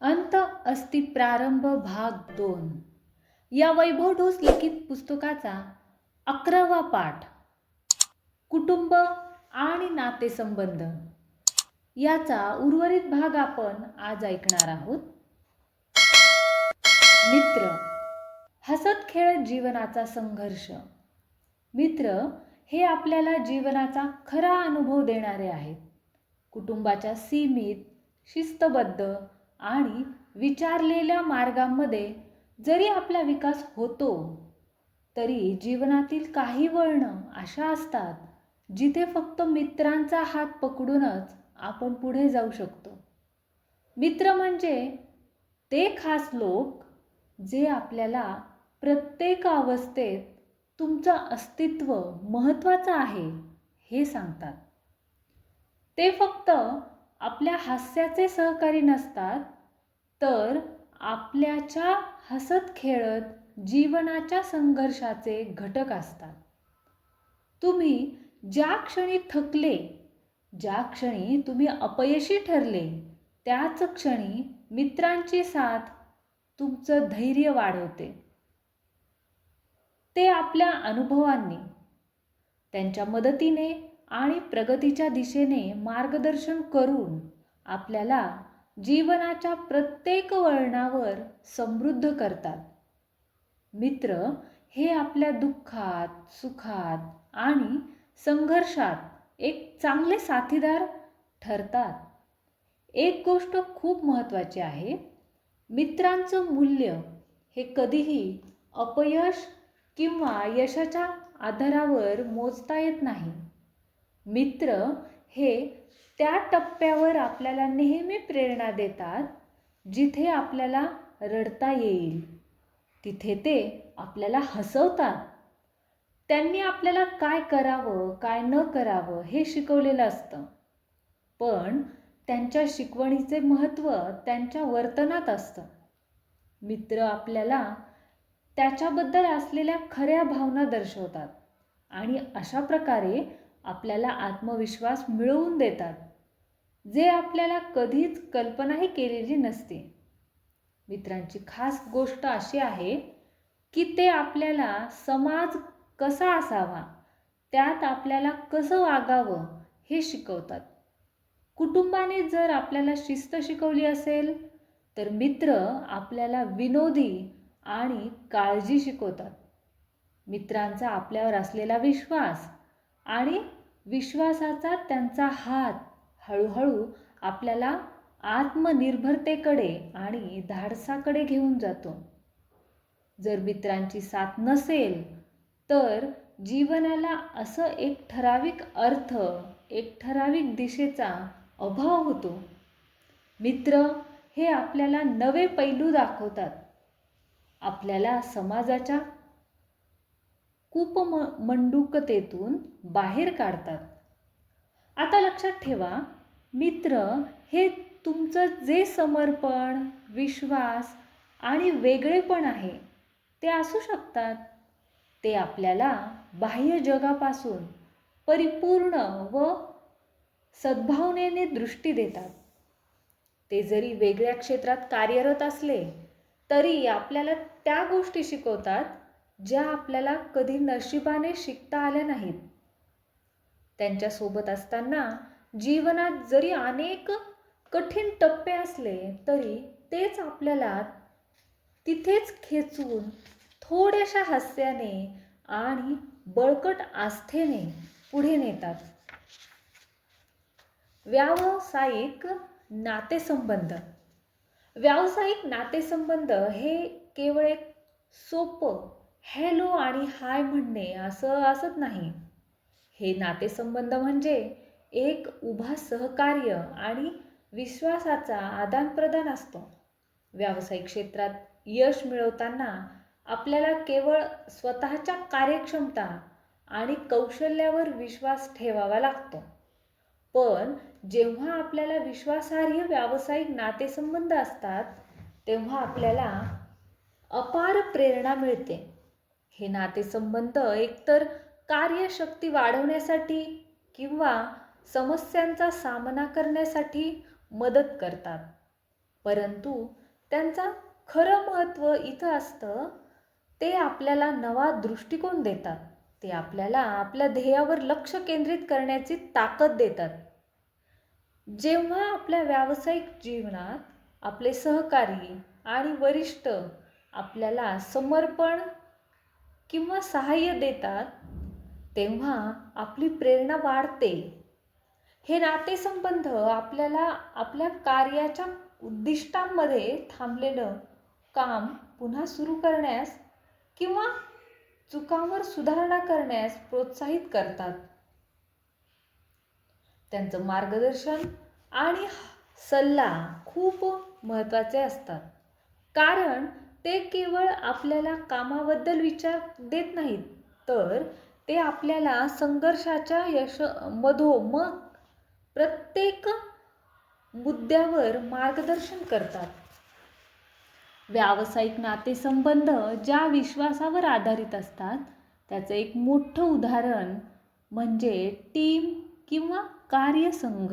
अंत अस्ति प्रारंभ भाग दोन. या वैभव ढोस लिखित पुस्तकाचा अकरावा पाठ. कुटुंब आणि नातेसंबंध. याचा उर्वरित भाग आपण आज ऐकणार आहोत. मित्र. हसत खेळत जीवनाचा संघर्ष. मित्र हे आपल्याला जीवनाचा खरा अनुभव देणारे आहेत. कुटुंबाच्या सीमित शिस्तबद्ध आणि विचारलेल्या मार्गांमध्ये जरी आपला विकास होतो तरी जीवनातील काही वळणं अशा असतात जिथे फक्त मित्रांचा हात पकडूनच आपण पुढे जाऊ शकतो. मित्र म्हणजे ते खास लोक जे आपल्याला प्रत्येक अवस्थेत तुमचं अस्तित्व महत्त्वाचं आहे हे सांगतात. ते फक्त आपल्या हास्याचे सहकारी नसतात तर आपल्याच्या हसत खेळत जीवनाच्या संघर्षाचे घटक असतात. तुम्ही ज्या क्षणी थकले ज्या क्षणी तुम्ही अपयशी ठरले त्याच क्षणी मित्रांची साथ तुमचं धैर्य वाढवते. ते आपल्या अनुभवांनी त्यांच्या मदतीने आणि प्रगतीच्या दिशेने मार्गदर्शन करून आपल्याला जीवनाच्या प्रत्येक वळणावर समृद्ध करतात. मित्र हे आपल्या दुःखात सुखात आणि संघर्षात एक चांगले साथीदार ठरतात. एक गोष्ट खूप महत्त्वाची आहे मित्रांचं मूल्य हे कधीही अपयश किंवा यशाच्या आधारावर मोजता येत नाही. मित्र हे त्या टप्प्यावर आपल्याला नेहमी प्रेरणा देतात जिथे आपल्याला रडता येईल. तिथे ते आपल्याला हसवतात. त्यांनी आपल्याला काय करावं काय न करावं हे शिकवलेलं असतं. पण त्यांच्या शिकवणीचे महत्त्व त्यांच्या वर्तनात असतं. मित्र आपल्याला त्याच्याबद्दल असलेल्या खऱ्या भावना दर्शवतात आणि अशा प्रकारे आपल्याला आत्मविश्वास मिळवून देतात जे आपल्याला कधीच कल्पनाही केलेली नसते. मित्रांची खास गोष्ट अशी आहे की ते आपल्याला समाज कसा असावा त्यात आपल्याला कसं वागावं हे शिकवतात. कुटुंबाने जर आपल्याला शिस्त शिकवली असेल तर मित्र आपल्याला विनोदी आणि काळजी शिकवतात. मित्रांचा आपल्यावर असलेला विश्वास आणि विश्वासाचा त्यांचा हात हळूहळू आपल्याला आत्मनिर्भरतेकडे आणि धाडसाकडे घेऊन जातो. जर मित्रांची साथ नसेल तर जीवनाला असं एक ठराविक अर्थ एक ठराविक दिशेचा अभाव होतो. मित्र हे आपल्याला नवे पैलू दाखवतात. आपल्याला समाजाच्या कूप मंडूकतेतून बाहेर काढतात. आता लक्षात ठेवा मित्र हे तुमचं जे समर्पण विश्वास आणि वेगळेपण आहे ते असू शकतात. ते आपल्याला बाह्य जगापासून परिपूर्ण व सद्भावनेने दृष्टी देतात. ते जरी वेगळ्या क्षेत्रात कार्यरत असले तरी आपल्याला त्या गोष्टी शिकवतात ज्या आपल्याला कधी नशिबाने शिकता आल्या नाहीत. त्यांच्यासोबत असताना जीवनात जरी अनेक कठीण टप्पे असले तरी तेच आपल्याला तिथेच खेचून थोड्याशा हास्याने आणि बळकट आस्थेने पुढे नेतात. व्यावसायिक नातेसंबंध. व्यावसायिक नातेसंबंध हे केवळ एक सोपं हॅलो आणि हाय म्हणणे असं असत नाही. हे नातेसंबंध म्हणजे एक उभा सहकार्य आणि विश्वासाचा आदानप्रदान असतो. व्यावसायिक क्षेत्रात यश मिळवताना आपल्याला केवळ स्वतःच्या कार्यक्षमता आणि कौशल्यावर विश्वास ठेवावा लागतो. पण जेव्हा आपल्याला विश्वासार्ह व्यावसायिक नातेसंबंध असतात तेव्हा आपल्याला अपार प्रेरणा मिळते. हे नातेसंबंध एकतर कार्यशक्ती वाढवण्यासाठी किंवा समस्यांचा सामना करण्यासाठी मदत करतात. परंतु त्यांचा खरं महत्त्व इथं असतं ते आपल्याला नवा दृष्टिकोन देतात. ते आपल्याला आपल्या ध्येयावर लक्ष केंद्रित करण्याची ताकद देतात. जेव्हा आपल्या व्यावसायिक जीवनात आपले सहकारी आणि वरिष्ठ आपल्याला समर्पण किंवा सहाय्य देतात तेव्हा आपली प्रेरणा वाढते. हे नातेसंबंध आपल्याला आपल्या कार्याच्या उद्दिष्टांमध्ये थांबलेलं काम पुन्हा सुरू करण्यास किंवा चुकांवर सुधारणा करण्यास प्रोत्साहित करतात. त्यांचं मार्गदर्शन आणि सल्ला खूप महत्त्वाचे असतात. कारण ते केवळ आपल्याला कामाबद्दल विचार देत नाहीत तर ते आपल्याला संघर्षाच्या यश मधोमध प्रत्येक मुद्द्यावर मार्गदर्शन करतात. व्यावसायिक नातेसंबंध ज्या विश्वासावर आधारित असतात त्याचं एक मोठं उदाहरण म्हणजे टीम किंवा कार्यसंघ.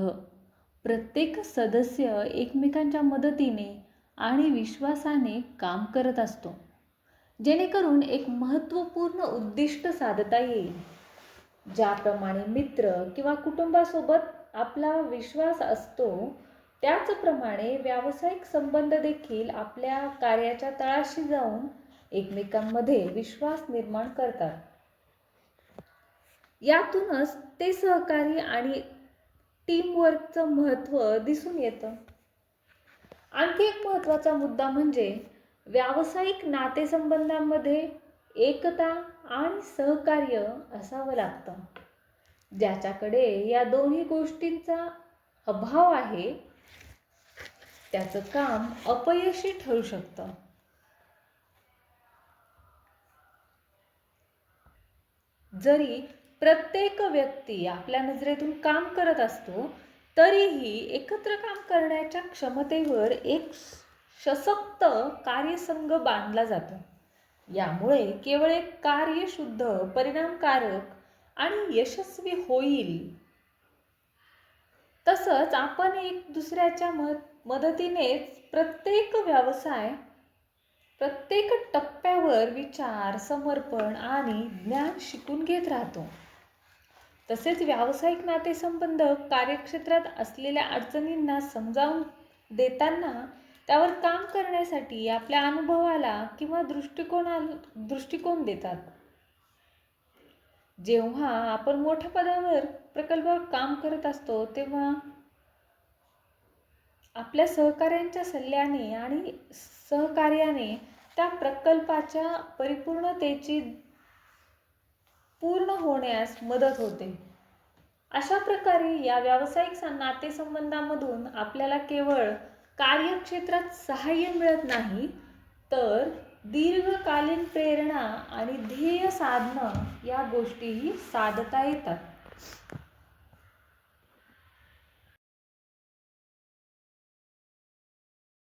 प्रत्येक सदस्य एकमेकांच्या मदतीने आणि विश्वासाने काम करत असतो. जेणेकरून एक महत्त्वपूर्ण उद्दिष्ट साधता येईल. ज्याप्रमाणे मित्र किंवा कुटुंबासोबत आपला विश्वास असतो त्याचप्रमाणे व्यावसायिक संबंध देखील आपल्या कार्याच्या तळाशी जाऊन एकमेकांमध्ये विश्वास निर्माण करतात. यातूनच ते सहकारी आणि टीमवर्कचं महत्त्व दिसून येतं. आणखी एक महत्त्वाचा मुद्दा म्हणजे व्यावसायिक नातेसंबंधांमध्ये एकता आणि सहकार्य असावं लागतं. ज्याच्याकडे या दोन्ही गोष्टींचा अभाव आहे त्याचं काम अपयशी ठरू शकतं. जरी प्रत्येक व्यक्ती आपल्या नजरेतून काम करत असतो तरीही एकत्र काम करण्याच्या क्षमतेवर एक सशक्त कार्यसंघ बांधला जातो. यामुळे केवळ एक कार्य शुद्ध परिणामकारक आणि यशस्वी होईल. तसंच आपण एक दुसऱ्याच्या मद मदतीनेच प्रत्येक व्यवसाय प्रत्येक टप्प्यावर विचार समर्पण आणि ज्ञान शिकून घेत राहतो. तसेच व्यावसायिक नातेसंबंध कार्यक्षेत्रात असलेल्या अडचणींना समजावून देताना त्यावर काम करण्यासाठी आपल्या अनुभवाला किंवा दृष्टिकोना दृष्टिकोन देतात. जेव्हा आपण मोठ्या पदावर प्रकल्पावर काम करत असतो तेव्हा आपल्या सहकाऱ्यांच्या सल्ल्याने आणि सहकार्याने त्या प्रकल्पाच्या परिपूर्णतेची पूर्ण होण्यास मदत होते. अशा प्रकारे या व्यावसायिक नातेसंबंधामधून आपल्याला केवळ कार्यक्षेत्रात सहाय्य मिळत नाही तर दीर्घकालीन प्रेरणा आणि ध्येय साधणं या गोष्टीही साधता येतात.